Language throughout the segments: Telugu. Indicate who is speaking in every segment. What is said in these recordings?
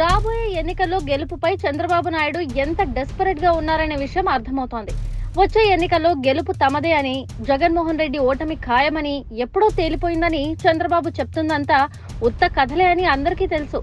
Speaker 1: రాబోయే ఎన్నికల్లో గెలుపుపై చంద్రబాబు నాయుడు ఎంత డెస్పరేట్గా ఉన్నారనే విషయం అర్థమవుతోంది. వచ్చే ఎన్నికల్లో గెలుపు తమదే అని జగన్మోహన్ రెడ్డి ఓటమి ఖాయమని ఎప్పుడో తేలిపోయిందని చంద్రబాబు చెప్తుందంతా ఉత్త కథలే అని అందరికీ తెలుసు.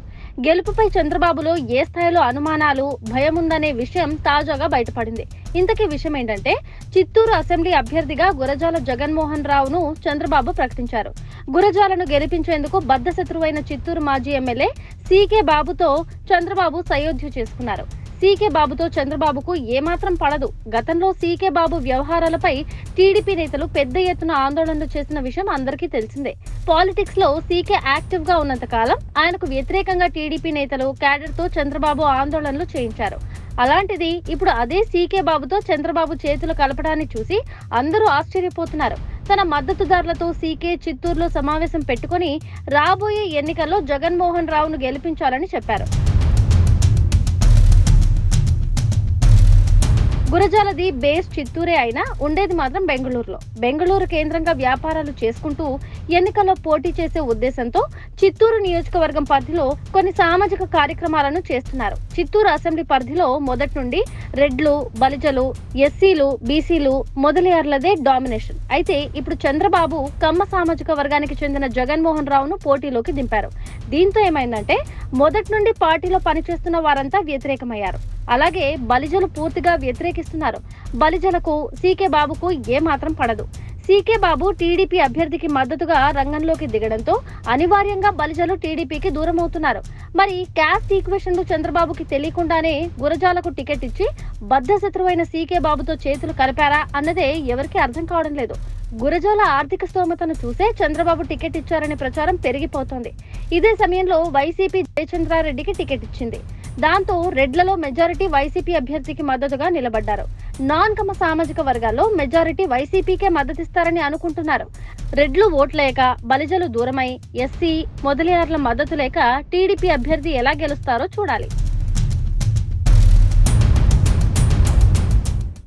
Speaker 1: గెలుపుపై చంద్రబాబులో ఏ స్థాయిలో అనుమానాలు భయం ఉందనే విషయం తాజాగా బయటపడింది. ఇంతకీ విషయం ఏంటంటే చిత్తూరు అసెంబ్లీ అభ్యర్థిగా గురజాల జగన్మోహన్ రావును చంద్రబాబు ప్రకటించారు. గురజాలను గెలిపించేందుకు బద్దశత్రువైన చిత్తూరు మాజీ ఎమ్మెల్యే సీకే బాబుతో చంద్రబాబు సయోధ్య చేసుకున్నారు. సీకే బాబుతో చంద్రబాబుకు ఏమాత్రం పడదు. గతంలో సీకే బాబు వ్యవహారాలపై టీడీపీ నేతలు పెద్ద ఎత్తున ఆందోళనలు చేసిన విషయం అందరికీ తెలిసిందే. పాలిటిక్స్లో సీకే యాక్టివ్గా ఉన్నంత కాలం ఆయనకు వ్యతిరేకంగా టీడీపీ నేతలు క్యాడర్తో చంద్రబాబు ఆందోళనలు చేయించారు. అలాంటిది ఇప్పుడు అదే సీకే బాబుతో చంద్రబాబు చేతులు కలపడాన్ని చూసి అందరూ ఆశ్చర్యపోతున్నారు. తన మద్దతుదారులతో సీకే చిత్తూరులో సమావేశం పెట్టుకుని రాబోయే ఎన్నికల్లో జగన్మోహన్ రావును గెలిపించాలని చెప్పారు. గురజాలది బేస్ చిత్తూరే అయినా ఉండేది మాత్రం బెంగళూరులో. బెంగళూరు కేంద్రంగా వ్యాపారాలు చేసుకుంటూ ఎన్నికల్లో పోటీ చేసే ఉద్దేశంతో చిత్తూరు నియోజకవర్గం పరిధిలో కొన్ని సామాజిక కార్యక్రమాలను చేస్తున్నారు. చిత్తూరు అసెంబ్లీ పరిధిలో మొదటి నుండి రెడ్లు బలిజలు ఎస్సీలు బీసీలు మొదలయ్యార్లదే డామినేషన్. అయితే ఇప్పుడు చంద్రబాబు కమ్మ సామాజిక వర్గానికి చెందిన జగన్మోహన్ రావును పోటీలోకి దింపారు. దీంతో ఏమైందంటే మొదటి నుండి పార్టీలో పనిచేస్తున్న వారంతా వ్యతిరేకమయ్యారు. అలాగే బలిజలు పూర్తిగా వ్యతిరేకిస్తున్నారు. బలిజలకు సీకే బాబుకు ఏమాత్రం పడదు. సీకే బాబు టీడీపీ అభ్యర్థికి మద్దతుగా రంగంలోకి దిగడంతో అనివార్యంగా బలిజలు టీడీపీకి దూరం అవుతున్నారు మరి క్యాస్ట్ ఈక్వేషన్లు చంద్రబాబుకి తెలియకుండానే గురజాలకు టికెట్ ఇచ్చి బద్ధశత్రువైన సీకే బాబుతో చేతులు కలిపారా అన్నదే ఎవరికీ అర్థం కావడం లేదు. గురజాల ఆర్థిక స్తోమతను చూసే చంద్రబాబు టికెట్ ఇచ్చారనే ప్రచారం పెరిగిపోతోంది. ఇదే సమయంలో వైసీపీ జయచంద్రారెడ్డికి టికెట్ ఇచ్చింది. దాంతో రెడ్లలో మెజారిటీ వైసీపీ అభ్యర్థికి మద్దతుగా నిలబడ్డారు. నాన్ కమ సామాజిక వర్గాల్లో మెజారిటీ వైసీపీకే మద్దతిస్తారని అనుకుంటున్నారు. రెడ్లు ఓట్లేక బలిజలు దూరమై ఎస్సీ మొదలైనర్ల మద్దతు లేక టీడీపీ అభ్యర్థి ఎలా గెలుస్తారో చూడాలి.